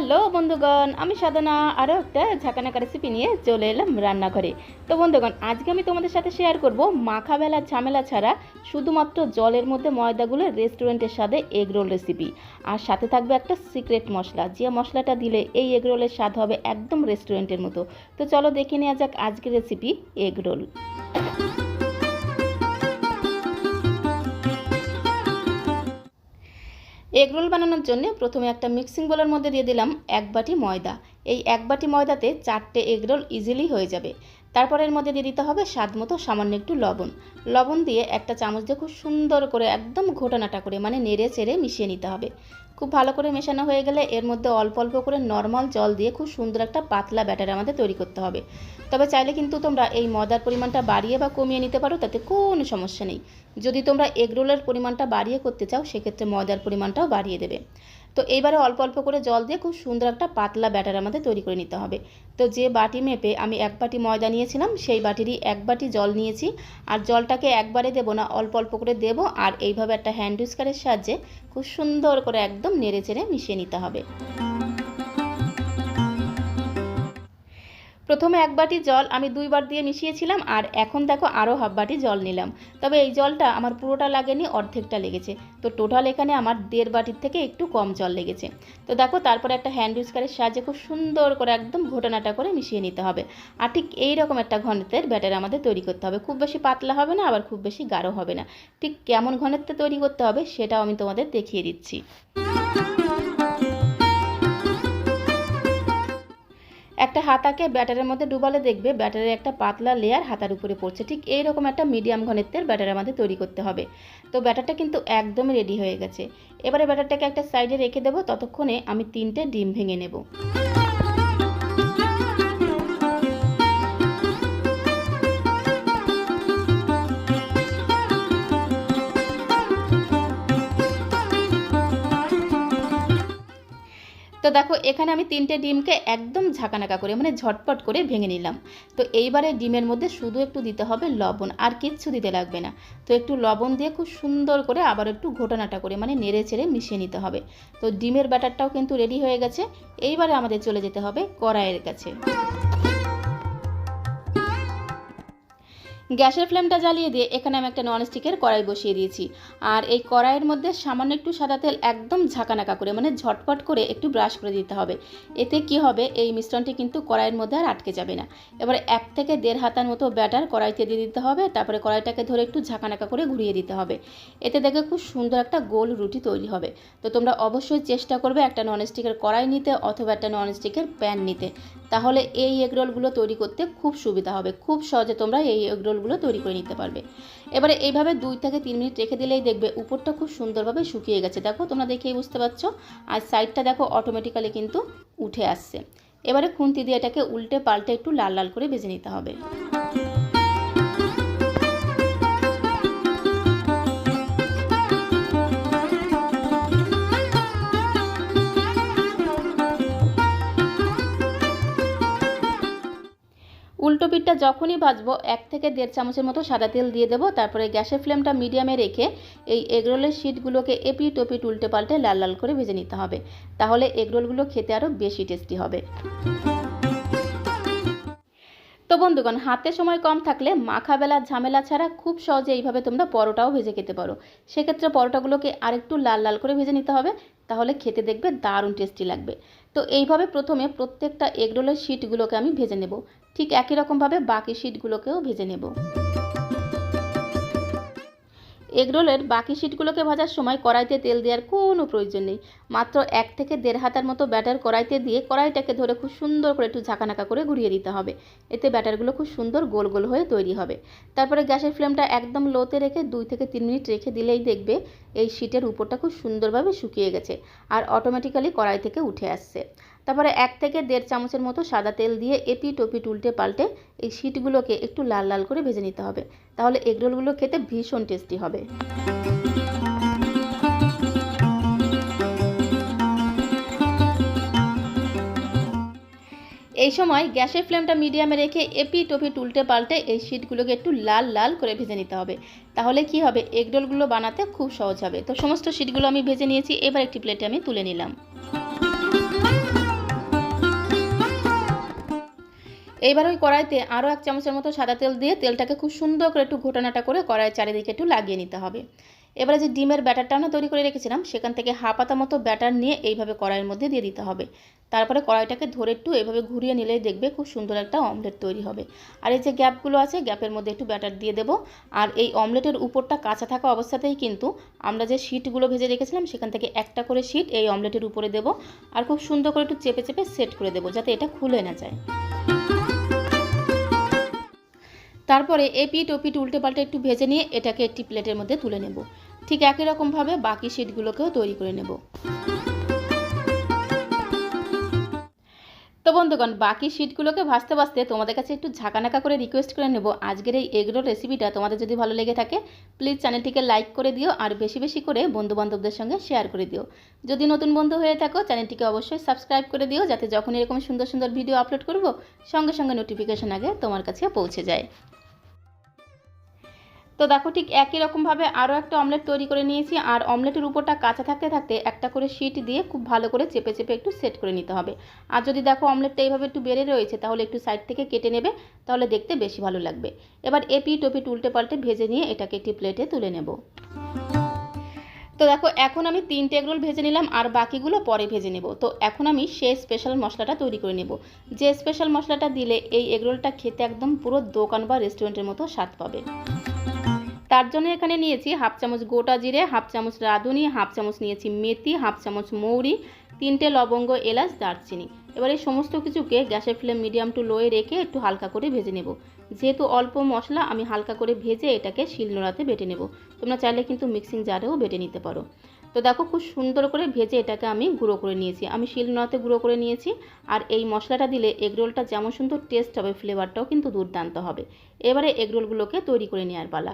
Hello বন্ধুগণ, আমি সাধনা। আরও একটা ঝাঁকানাকা রেসিপি নিয়ে চলে এলাম রান্নাঘরে। তো বন্ধুগণ, আজকে আমি তোমাদের সাথে শেয়ার করব মাখা বেলা ঝামেলা ছাড়া শুধুমাত্র জলের মধ্যে ময়দাগুলো রেস্টুরেন্টের স্বাদে এগ রোল রেসিপি আর সাথে থাকবে একটা সিক্রেট মশলা, যে মশলাটা দিলে এই এগ রোলের স্বাদ হবে একদম রেস্টুরেন্টের মতো। তো চলো দেখে নেওয়া যাক আজকের recipe egg roll egg roll বানানোর জন্য প্রথমে একটা মিক্সিং বোলের মধ্যে দিয়ে দিলাম এক বাটি ময়দা। এই এক বাটি ময়দাতে চারটে এগ রোল ইজিলি হয়ে যাবে। তারপর এর মধ্যে দিয়ে দিতে হবে স্বাদ মতো সামান্য একটু লবণ। লবণ দিয়ে একটা চামচ দিয়ে খুব সুন্দর করে একদম ঘোটানাটা করে মানে নেড়ে চেড়ে মিশিয়ে নিতে হবে। খুব ভালো করে মেশানো হয়ে গেলে এর মধ্যে অল্প অল্প করে নর্মাল জল দিয়ে খুব সুন্দর একটা পাতলা ব্যাটার আমাদের তৈরি করতে হবে। তবে চাইলে কিন্তু তোমরা এই ময়দার পরিমাণটা বাড়িয়ে বা কমিয়ে নিতে পারো, তাতে কোনো সমস্যা নেই। যদি তোমরা এগরোলের পরিমাণটা বাড়িয়ে করতে চাও, সেক্ষেত্রে ময়দার পরিমাণটাও বাড়িয়ে দেবে। তো এইবারে অল্প অল্প করে জল দিয়ে খুব সুন্দর একটা পাতলা ব্যাটার আমাদের তৈরি করে নিতে হবে। তো যে বাটি মেপে আমি এক বাটি ময়দা নিয়েছিলাম, সেই বাটিরই এক বাটি জল নিয়েছি। আর জলটাকে একবারে দেবো না, অল্প অল্প করে দেব। আর এইভাবে একটা হ্যান্ড উইস্কারের সাহায্যে খুব সুন্দর করে একদম নেড়ে চেড়ে মিশিয়ে নিতে হবে। প্রথমে এক বাটি জল আমি দুইবার দিয়ে মিশিয়েছিলাম আর এখন দেখো আরও হাফ বাটি জল নিলাম। তবে এই জলটা আমার পুরোটা লাগেনি, অর্ধেকটা লেগেছে। তো টোটাল এখানে আমার দেড় বাটির থেকে একটু কম জল লেগেছে। তো দেখো তারপরে একটা হ্যান্ড উইস্কারের সাহায্যে খুব সুন্দর করে একদম ঘটনাটা করে মিশিয়ে নিতে হবে। আর ঠিক এই রকম একটা ঘনত্বের ব্যাটার আমাদের তৈরি করতে হবে। খুব বেশি পাতলা হবে না, আবার খুব বেশি গাঢ় হবে না। ঠিক কেমন ঘনত্বে তৈরি করতে হবে সেটাও আমি তোমাদের দেখিয়ে দিচ্ছি। একটা হাতাকে ব্যাটারের মধ্যে ডুবালে দেখবে, ব্যাটারের একটা পাতলা লেয়ার হাতার উপরে পড়ছে। ঠিক এই রকম একটা মিডিয়াম ঘনত্বের ব্যাটার আমাদের তৈরি করতে হবে। তো ব্যাটারটা কিন্তু একদমই রেডি হয়ে গেছে। এবারে ব্যাটারটাকে একটা সাইডে রেখে দেবো, ততক্ষণে আমি তিনটে ডিম ভেঙে নেব। তো দেখো, এখানে আমি তিনটে ডিমকে একদম ঝাঁকানাকা করে মানে ঝটপট করে ভেঙে নিলাম। তো এইবারে ডিমের মধ্যে শুধু একটু দিতে হবে লবণ, আর কিচ্ছু দিতে লাগবে না। তো একটু লবণ দিয়ে খুব সুন্দর করে আবার একটু ঘোটানাটা করে মানে নেড়ে ছেড়ে মিশিয়ে নিতে হবে। তো ডিমের ব্যাটারটাও কিন্তু রেডি হয়ে গেছে। এইবারে আমাদের চলে যেতে হবে কড়াইয়ের কাছে। গ্যাসের ফ্লেমটা জ্বালিয়ে দিয়ে এখানে আমি একটা ননস্টিকের কড়াই বসিয়ে দিয়েছি। আর এই কড়াইয়ের মধ্যে সামান্য একটু সাদা তেল একদম ঝাঁকানাকা করে মানে ঝটপট করে একটু ব্রাশ করে দিতে হবে। এতে কি হবে, এই মিশ্রণটি কিন্তু কড়াইয়ের মধ্যে আর আটকে যাবে না। এবারে এক থেকে দেড় হাতার মতো ব্যাটার কড়াইতে দিয়ে দিতে হবে, তারপরে কড়াইটাকে ধরে একটু ঝাঁকানাকা করে ঘুরিয়ে দিতে হবে। এতে দেখে খুব সুন্দর একটা গোল রুটি তৈরি হবে। তো তোমরা অবশ্যই চেষ্টা করবে একটা ননস্টিকের কড়াই নিতে অথবা একটা ননস্টিকের প্যান নিতে। তাহলে এই এগরোলগুলো তৈরি করতে খুব সুবিধা হবে। খুব সহজে তোমরা এই এগরোলগুলো তৈরি করে নিতে পারবে। এবারে এইভাবে দুই থেকে তিন মিনিট রেখে দিলেই দেখবে উপরটা খুব সুন্দরভাবে শুকিয়ে গেছে। দেখো, তোমরা দেখেই বুঝতে পারছ। আর সাইডটা দেখো অটোমেটিক্যালি কিন্তু উঠে আসছে। এবারে খুন্তি দিয়ে এটাকে উল্টে পাল্টে একটু লাল লাল করে ভেজে নিতে হবে। উল্টো পিঠটা যখনই ভাজবো, এক থেকে দেড় চামচের মতো সাদা তেল দিয়ে দেবো। তারপরে গ্যাসের ফ্লেমটা মিডিয়ামে রেখে এই এগরোলের শিটগুলোকে এপি ওপিট উল্টে পাল্টে লাল লাল করে ভেজে নিতে হবে। তাহলে এগরোলগুলো খেতে আরও বেশি টেস্টি হবে। বন্ধুগণ, হাতে সময় কম থাকলে মাখা বেলা ঝামেলা ছাড়া খুব সহজে এইভাবে তোমরা পরোটাও ভেজে খেতে পারো। সেক্ষেত্রে পরোটাগুলোকে আরেকটু লাল লাল করে ভেজে নিতে হবে, তাহলে খেতে দেখবে দারুণ টেস্টি লাগবে। তো এইভাবে প্রথমে প্রত্যেকটা এগরোলের শিটগুলোকে আমি ভেজে নেব। ঠিক একই রকমভাবে বাকি শিটগুলোকেও ভেজে নেব। এগরোলের বাকি শিটগুলোকে ভাজার সময় কড়াইতে তেল দেওয়ার কোনো প্রয়োজন নেই। মাত্র এক থেকে দেড় হাতার মতো ব্যাটার কড়াইতে দিয়ে কড়াইটাকে ধরে খুব সুন্দর করে একটু ঝাঁকানাকা করে ঘুরিয়ে দিতে হবে। এতে ব্যাটারগুলো খুব সুন্দর গোল গোল হয়ে তৈরি হবে। তারপরে গ্যাসের ফ্লেমটা একদম লোতে রেখে দুই থেকে তিন মিনিট রেখে দিলেই দেখবে এই শিটের উপরটা খুব সুন্দরভাবে শুকিয়ে গেছে আর অটোমেটিক্যালি কড়াই থেকে উঠে আসছে। তারপরে এক থেকে দেড় চামচের মতো সাদা তেল দিয়ে এপি টপি উল্টে পাল্টে এই শিটগুলোকে একটু লাল লাল করে ভেজে নিতে হবে। তাহলে এগরোলগুলো খেতে ভীষণ টেস্টি হবে। এই সময় গ্যাসের ফ্লেমটা মিডিয়ামে রেখে এপি টপি উল্টে পাল্টে এই শিটগুলোকে একটু লাল লাল করে ভেজে নিতে হবে। তাহলে কি হবে? এগরোলগুলো বানাতে খুব সহজ হবে। তো সমস্ত শিটগুলো আমি ভেজে নিয়েছি। এবার একটি প্লেটে আমি তুলে নিলাম। এইবার ওই কড়াইতে আরও এক চামচের মতো সাদা তেল দিয়ে তেলটাকে খুব সুন্দর করে একটু ঘোটানাটা করে কড়াইয়ের চারিদিকে একটু লাগিয়ে নিতে হবে। এবারে যে ডিমের ব্যাটারটা আমরা তৈরি করে রেখেছিলাম, সেখান থেকে হাফ পাতা মতো ব্যাটার নিয়ে এইভাবে কড়াইয়ের মধ্যে দিয়ে দিতে হবে। তারপরে কড়াইটাকে ধরে একটু এভাবে ঘুরিয়ে নিলেই দেখবে খুব সুন্দর একটা অমলেট তৈরি হবে। আর এই যে গ্যাপগুলো আছে, গ্যাপের মধ্যে একটু ব্যাটার দিয়ে দেবো। আর এই অমলেটের উপরটা কাঁচা থাকা অবস্থাতেই কিন্তু আমরা যে শিটগুলো ভেজে রেখেছিলাম, সেখান থেকে একটা করে শিট এই অমলেটের উপরে দেবো। আর খুব সুন্দর করে একটু চেপে চেপে সেট করে দেবো, যাতে এটা খুলে না যায়। তারপরে এ পিঠ ও পিঠ উল্টে পাল্টে একটু ভেজে নিয়ে এটাকে একটি প্লেটের মধ্যে তুলে নেব। ঠিক একই রকমভাবে বাকি শিটগুলোকেও তৈরি করে নেব। তো বন্ধুগণ, বাকি শিটগুলোকে ভাজতে ভাজতে তোমাদের কাছে একটু ঝাঁকানাকা করে রিকোয়েস্ট করে নেব। আজকের এই এগরোল রেসিপিটা তোমাদের যদি ভালো লেগে থাকে প্লিজ চ্যানেলটিকে লাইক করে দিও আর বেশি বেশি করে বন্ধুবান্ধবদের সঙ্গে শেয়ার করে দিও। যদি নতুন বন্ধু হয়ে থাকো চ্যানেলটিকে অবশ্যই সাবস্ক্রাইব করে দিও, যাতে যখন এরকম সুন্দর সুন্দর ভিডিও আপলোড করব, সঙ্গে সঙ্গে নোটিফিকেশন আগে তোমার কাছে পৌঁছে যায়। তো দেখো ঠিক একই রকমভাবে আরও একটা অমলেট তৈরি করে নিয়েছি। আর অমলেটের উপরটা কাঁচা থাকতে থাকতে একটা করে শিট দিয়ে খুব ভালো করে চেপে চেপে একটু সেট করে নিতে হবে। আর যদি দেখো অমলেটটা এইভাবে একটু বেড়ে রয়েছে, তাহলে একটু সাইড থেকে কেটে নেবে, তাহলে দেখতে বেশি ভালো লাগবে। এবার এপি টপি উল্টে পাল্টে ভেজে নিয়ে এটাকে একটি প্লেটে তুলে নেব। তো দেখো এখন আমি তিনটে এগরোল ভেজে নিলাম, আর বাকিগুলো পরে ভেজে নেব। তো এখন আমি সেই স্পেশাল মশলাটা তৈরি করে নেব। যে স্পেশাল মশলাটা দিলে এই এগরোলটা খেতে একদম পুরো দোকান বা রেস্টুরেন্টের মতো স্বাদ পাবে। তার জন্য এখানে নিয়েছি হাফ চামচ গোটা জিরে, হাফ চামচ রাঁধুনি, হাফ চামচ নিয়েছি মেথি, হাফ চামচ মৌরি, তিনটে লবঙ্গ, এলাচ, দারচিনি। এবার এই সমস্ত কিছুকে গ্যাসের ফ্লেম মিডিয়াম টু লোয়ে রেখে একটু হালকা করে ভেজে নেব। যেহেতু অল্প মশলা, আমি হালকা করে ভেজে এটাকে শিলনোড়াতে বেটে নেব। তোমরা চাইলে কিন্তু মিক্সিং জারেও বেটে নিতে পারো। তো দেখো খুব সুন্দর করে ভেজে এটাকে আমি গুঁড়ো করে নিয়েছি। আমি শিলনোড়াতে গুঁড়ো করে নিয়েছি আর এই মশলাটা দিলে এগরোলটা যেমন সুন্দর টেস্ট হবে ফ্লেভারটাও কিন্তু দুর্দান্ত হবে। এবারে এগরোলগুলোকে তৈরি করে নেওয়ার পালা।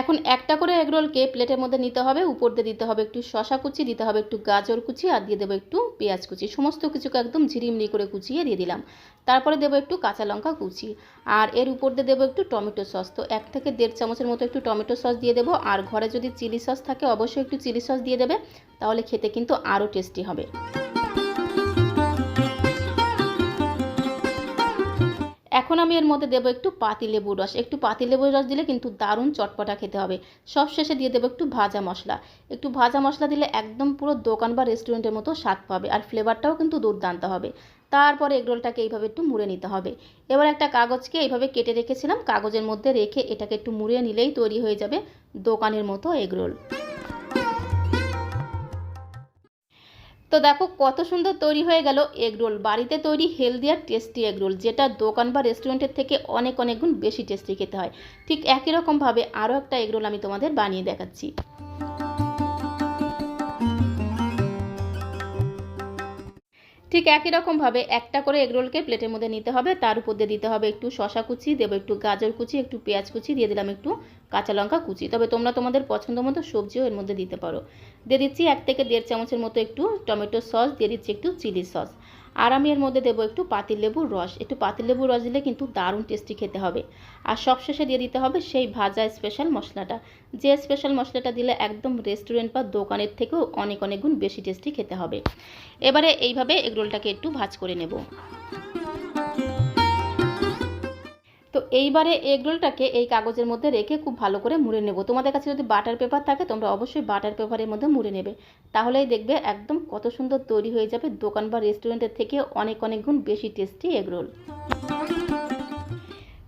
এখন একটা করে এগরোলকে প্লেটের মধ্যে নিতে হবে, উপর দিয়ে দিতে হবে একটু শশা কুচি, দিতে হবে একটু গাজর কুচি আর দিয়ে দেবো একটু পেঁয়াজ কুচি। সমস্ত কিছুকে একদম ঝিরিমিরি করে কুচিয়ে দিয়ে দিলাম। তারপরে দেবো একটু কাঁচা লঙ্কা কুচি আর এর উপর দিয়ে দেবো একটু টমেটো সস। তো এক থেকে দেড় চামচের মতো একটু টমেটো সস দিয়ে দেবো আর ঘরে যদি চিলি সস থাকে, অবশ্যই একটু চিলি সস দিয়ে দেবে, তাহলে খেতে কিন্তু আরও টেস্টি হবে। এখন আমি এর মধ্যে দেবো একটু পাতিলেবুর রস। একটু পাতিলেবুর রস দিলে কিন্তু দারুণ চটপটা খেতে হবে। সব শেষে দিয়ে দেবো একটু ভাজা মশলা। একটু ভাজা মশলা দিলে একদম পুরো দোকান বা রেস্টুরেন্টের মতো স্বাদ পাবে আর ফ্লেভারটাও কিন্তু দুর্দান্ত হবে। তারপরে এগরোলটাকে এইভাবে একটু মুড়ে নিতে হবে। এবার একটা কাগজকে এইভাবে কেটে রেখেছিলাম। কাগজের মধ্যে রেখে এটাকে একটু মুড়িয়ে নিলেই তৈরি হয়ে যাবে দোকানের মতো এগরোল। তো দেখো, কত সুন্দর তৈরি হয়ে গেল এগরোল বাড়িতে তৈরি হেলদি আর টেস্টি এগরোল যেটা দোকান বা রেস্টুরেন্টের থেকে অনেক অনেক গুণ বেশি টেস্টি খেতে হয়। ঠিক একই রকমভাবে আরও একটা এগরোল আমি তোমাদের বানিয়ে দেখাচ্ছি। ঠিক একই রকমভাবে একটা করে এগরোলকে প্লেটের মধ্যে নিতে হবে। তার উপর দিয়ে দিতে হবে একটু শশা কুচি, দেবো একটু গাজর কুচি, একটু পেঁয়াজ কুচি, দিয়ে দিলাম একটু কাঁচা লঙ্কা কুচি। তবে তোমরা তোমাদের পছন্দ মতো সবজিও এর মধ্যে দিতে পারো। দিয়ে দিচ্ছি এক থেকে দেড় চামচের মতো একটু টমেটো সস, দিয়ে দিচ্ছি একটু চিলি সস। আর আমি এর মধ্যে দেবো একটু পাতিলেবুর রস। একটু পাতিলেবুর রস দিলে কিন্তু দারুণ টেস্টি খেতে হবে। আর সবশেষে দিয়ে দিতে হবে সেই ভাজা স্পেশাল মশলাটা। যে স্পেশাল মশলাটা দিলে একদম রেস্টুরেন্ট বা দোকানের থেকেও অনেক অনেক গুণ বেশি টেস্টি খেতে হবে। এবারে এইভাবে এগরোলটাকে একটু ভাজ করে নেব। তো এইবারে এগ রোলটাকে এই কাগজের মধ্যে রেখে খুব ভালো করে মুড়ে নেব। তোমাদের কাছে যদি বাটার পেপার থাকে, তোমরা অবশ্যই বাটার পেপারের মধ্যে মুড়ে নেবে। তাহলেই দেখবে একদম কত সুন্দর তৈরি হয়ে যাবে দোকান বা রেস্টুরেন্টের থেকে অনেক অনেক গুণ বেশি টেস্টি এগ রোল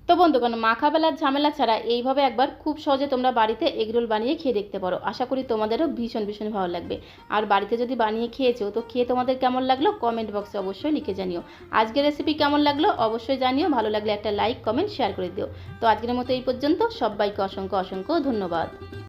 তো বন্ধুগণ মাখা বেলার ঝামেলা ছাড়া এইভাবে একবার খুব সহজে তোমরা বাড়িতে এগরোল বানিয়ে খেয়ে দেখতে পারো। আশা করি তোমাদেরও ভীষণ ভীষণ ভালো লাগবে। আর বাড়িতে যদি বানিয়ে খেয়েছো, তো খেয়ে তোমাদের কেমন লাগল কমেন্ট বক্সে অবশ্যই লিখে জানিও। আজকের রেসিপি কেমন লাগল অবশ্যই জানিও। ভালো লাগলে একটা লাইক কমেন্ট শেয়ার করে দিও। তো আজকের মতো এই পর্যন্ত। সবাইকে অসংখ্য অসংখ্য ধন্যবাদ।